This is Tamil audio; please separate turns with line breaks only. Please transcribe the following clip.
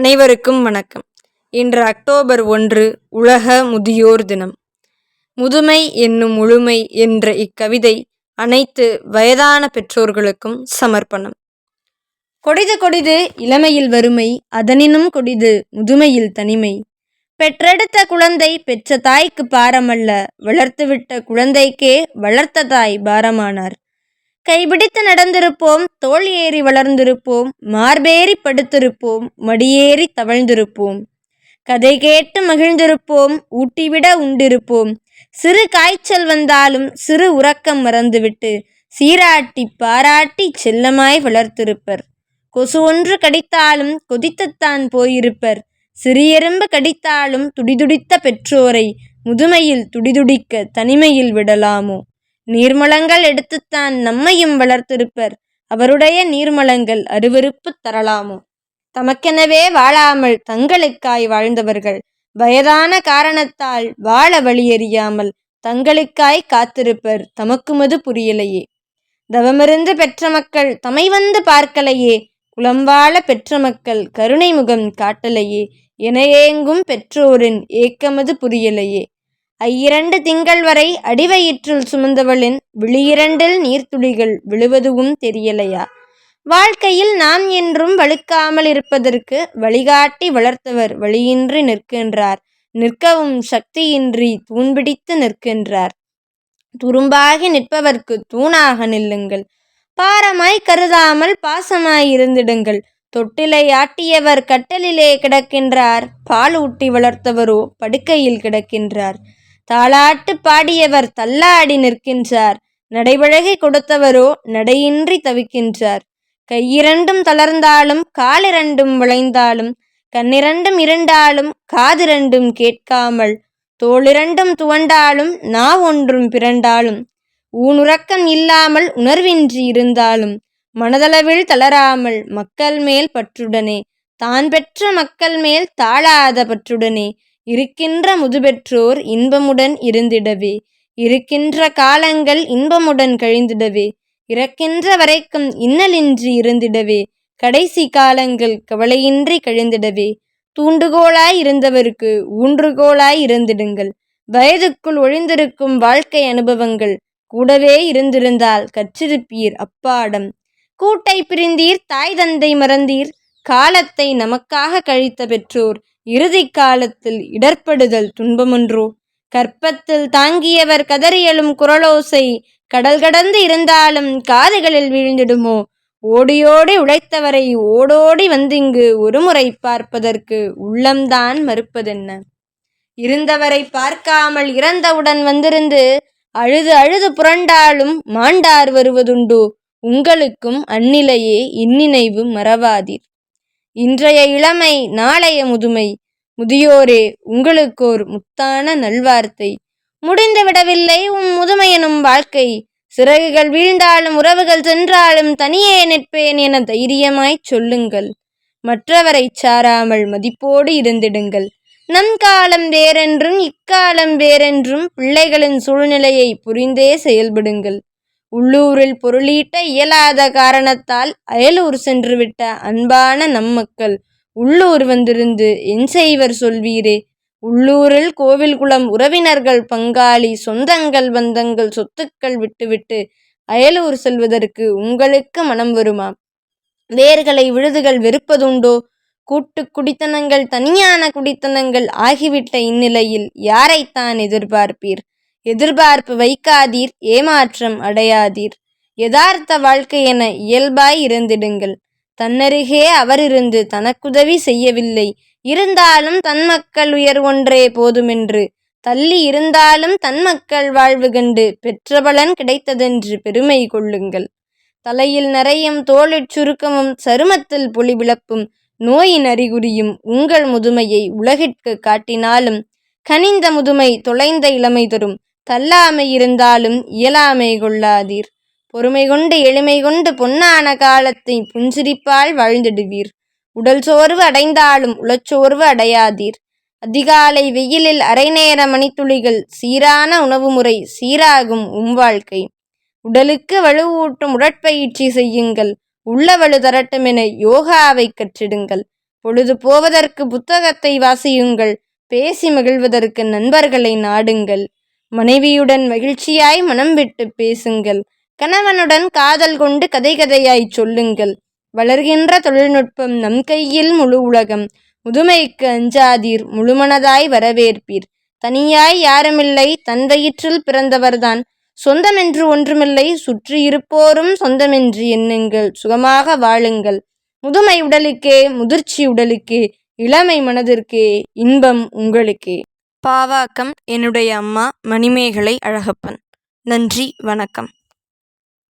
அனைவருக்கும் வணக்கம். இன்று அக்டோபர் ஒன்று உலக முதியோர் தினம். முதுமை என்னும் முழுமை என்ற இக்கவிதை அனைத்து வயதான பெற்றோர்களுக்கும் சமர்ப்பணம். கொடிது கொடிது இளமையில் வறுமை அதனினும் கொடிது முதுமையில் தனிமை. பெற்றெடுத்த குழந்தை பெற்ற தாய்க்கு பாரமல்ல வளர்த்துவிட்ட குழந்தைக்கே வளர்த்த தாய் பாரமானார். கைபிடித்து நடந்திருப்போம் தோல் ஏறி வளர்ந்திருப்போம் மார்பேறி படுத்திருப்போம் மடியேறி தவழ்ந்திருப்போம். கதை கேட்டு மகிழ்ந்திருப்போம் ஊட்டிவிட உண்டிருப்போம். சிறு காய்ச்சல் வந்தாலும் சிறு உறக்கம் மறந்துவிட்டு சீராட்டி பாராட்டி செல்லமாய் வளர்த்திருப்பர். கொசு ஒன்று கடித்தாலும் கொதித்துத்தான் போயிருப்பர். சிறியெறும்பு கடித்தாலும் துடிதுடித்த பெற்றோரை முதுமையில் துடிதுடிக்க தனிமையில் விடலாமோ? நீர்மலங்கள் எடுத்துத்தான் நம்மையும் வளர்த்திருப்பர். அவருடைய நீர்மலங்கள் அருவருப்பு தரலாமோ? தமக்கெனவே வாழாமல் தங்களுக்காய் வாழ்ந்தவர்கள். வயதான காரணத்தால் வாழ வழியறியாமல் தங்களுக்காய் காத்திருப்பர் தமக்குமது புரியலையே. தவமிருந்து பெற்ற மக்கள் தமை வந்து பார்க்கலையே. குளம்வாழ பெற்ற மக்கள் கருணை முகம் காட்டலையே. என ஏங்கும் பெற்றோரின் ஏக்கமது புரியலையே. ஐயிரண்டு திங்கள் வரை அடிவயிற்றில் சுமந்தவளின் விழியிரண்டில் நீர்த்துளிகள் விழுவதுவும் தெரியலையா? வாழ்க்கையில் நாம் என்றும் வலுக்காமல் இருப்பதற்கு வழிகாட்டி வளர்த்தவர் வழியின்றி நிற்கின்றார். நிற்கவும் சக்தியின்றி தூண்பிடித்து நிற்கின்றார். துரும்பாகி நிற்பவர்க்கு தூணாக நில்லுங்கள். பாரமாய் கருதாமல் பாசமாய் இருந்திடுங்கள் தொட்டிலை ஆட்டியவர் கட்டலிலே கிடக்கின்றார். பால் ஊட்டி வளர்த்தவரோ படுக்கையில் கிடக்கின்றார். தாளாட்டு பாடியவர் தள்ளாடி நிற்கின்றார். நடைபழகி கொடுத்தவரோ நடையின்றி தவிக்கின்றார். கையிரண்டும் தளர்ந்தாலும் காலிரண்டும் விளைந்தாலும் கண்ணிரண்டும் இரண்டாலும் காதிரண்டும் கேட்காமல் தோளிரண்டும் துவண்டாலும் நா ஒன்றும் பிறண்டாலும் ஊனுறக்கம் இல்லாமல் உணர்வின்றி இருந்தாலும் மனதளவில் தளராமல் மக்கள் மேல் பற்றுடனே தான் பெற்ற மக்கள் மேல் தாழாத பற்றுடனே இருக்கின்ற முதுபெற்றோர் இன்பமுடன் இருந்திடவே. இருக்கின்ற காலங்கள் இன்பமுடன் கழிந்திடவே. இறக்கின்ற வரைக்கும் இன்னலின்றி இருந்திடவே. கடைசி காலங்கள் கவலையின்றி கழிந்திடவே. தூண்டுகோலாய் இருந்தவருக்கு ஊன்றுகோலாய் இருந்திடுங்கள். வயதுக்குள் ஒழிந்திருக்கும் வாழ்க்கை அனுபவங்கள் கூடவே இருந்திருந்தால் கற்றிருப்பீர் அப்பாடம். கூட்டை பிரிந்தீர் தாய் தந்தை மறந்தீர் காலத்தை நமக்காக கழித்த பெற்றோர் இறுதி காலத்தில் இடர்படுதல் துன்பமொன்றோ. கற்பத்தில் தாங்கியவர் கதறியலும் குரலோசை. கடல் கடந்து இருந்தாலும் காதுகளில் வீழ்ந்திடுமோ? ஓடியோடி உழைத்தவரை ஓடோடி வந்திங்கு ஒருமுறை பார்ப்பதற்கு உள்ளம்தான் மறுப்பதென்ன? இருந்தவரை பார்க்காமல் இறந்தவுடன் வந்திருந்து அழுது அழுது புரண்டாலும் மாண்டார் வருவதுண்டோ. உங்களுக்கும் அந்நிலையே இந்நினைவு மறவாதீர். இன்றைய இளமை நாளைய முதுமை. முதியோரே உங்களுக்கோர் முத்தான நல்வார்த்தை. முடிந்து விடவில்லை உம் முதுமையெனும் வாழ்க்கை. சிறகுகள் வீழ்ந்தாலும் உறவுகள் சென்றாலும் தனியே நிற்பேன் என தைரியமாய்ச் சொல்லுங்கள். மற்றவரை சாராமல் மதிப்போடு இருந்திடுங்கள். நம் காலம் வேறென்றும் இக்காலம் வேறென்றும் பிள்ளைகளின் சூழ்நிலையை புரிந்தே செயல்படுங்கள். உள்ளூரில் பொருளீட்ட இயலாத காரணத்தால் அயலூர் சென்றுவிட்ட அன்பான நம் மக்கள் உள்ளூர் வந்திருந்து என் செய்வர் சொல்வீரே. உள்ளூரில் கோவில் குளம் உறவினர்கள் பங்காளி சொந்தங்கள் பந்தங்கள் சொத்துக்கள் விட்டுவிட்டு அயலூர் செல்வதற்கு உங்களுக்கு மனம் வருமா? வேர்களை விழுதுகள் வெறுப்பதுண்டோ? கூட்டு குடித்தனங்கள் தனியான குடித்தனங்கள் ஆகிவிட்ட இந்நிலையில் யாரைத்தான் எதிர்பார்ப்பீர்? எதிர்பார்ப்பு வைக்காதீர் ஏமாற்றம் அடையாதீர். யதார்த்த வாழ்க்கை என இயல்பாய் இருந்திடுங்கள். தன்னருகே அவரிருந்து தனக்குதவி செய்யவில்லை. இருந்தாலும் தன் மக்கள் உயர் ஒன்றே போதுமென்று. தள்ளி இருந்தாலும் தன் மக்கள் வாழ்வு கண்டு பெற்ற பலன் கிடைத்ததென்று பெருமை கொள்ளுங்கள். தலையில் நிறையும் தோளிற் சுருக்கமும் சருமத்தில் பொலிவிளப்பும் நோயின் அறிகுறியும் உங்கள் முதுமையை உலகிற்கு காட்டினாலும் கனிந்த முதுமை தொலைந்த இளமை தரும். தள்ளாமை இருந்தாலும் இயலாமை கொள்ளாதீர். பொறுமை கொண்டு எளிமை கொண்டு பொன்னான காலத்தை புஞ்சிரிப்பால் வாழ்ந்திடுவீர். உடல் சோர்வு அடைந்தாலும் உளச்சோர்வு அடையாதீர். அதிகாலை வெயிலில் அரை நேர மணித்துளிகள் சீரான உணவு முறை சீராகும் உம் வாழ்க்கை. உடலுக்கு வலுவூட்டும் உடற்பயிற்சி செய்யுங்கள். உள்ள வலு தரட்டுமென யோகாவை கற்றிடுங்கள். பொழுது போவதற்கு புத்தகத்தை வாசியுங்கள். பேசி மகிழ்வதற்கு நண்பர்களை நாடுங்கள். மனைவியுடன் மகிழ்ச்சியாய் மனம் விட்டு பேசுங்கள். கணவனுடன் காதல் கொண்டு கதை கதையாய் சொல்லுங்கள். வளர்கின்ற தொழில்நுட்பம் நம் கையில் முழு உலகம். முதுமைக்கு அஞ்சாதீர் முழுமனதாய் வரவேற்பீர். தனியாய் யாருமில்லை தன் வயிற்றில் பிறந்தவர்தான். சொந்தமென்று ஒன்றுமில்லை சுற்றி இருப்போரும் சொந்தமென்று எண்ணுங்கள் சுகமாக வாழுங்கள். முதுமை உடலுக்கே முதிர்ச்சி உடலுக்கே இளமை மனதிற்கே இன்பம் உங்களுக்கே. பாவாக்கம் என்னுடைய அம்மா மணிமேகலை அழகப்பன். நன்றி வணக்கம்.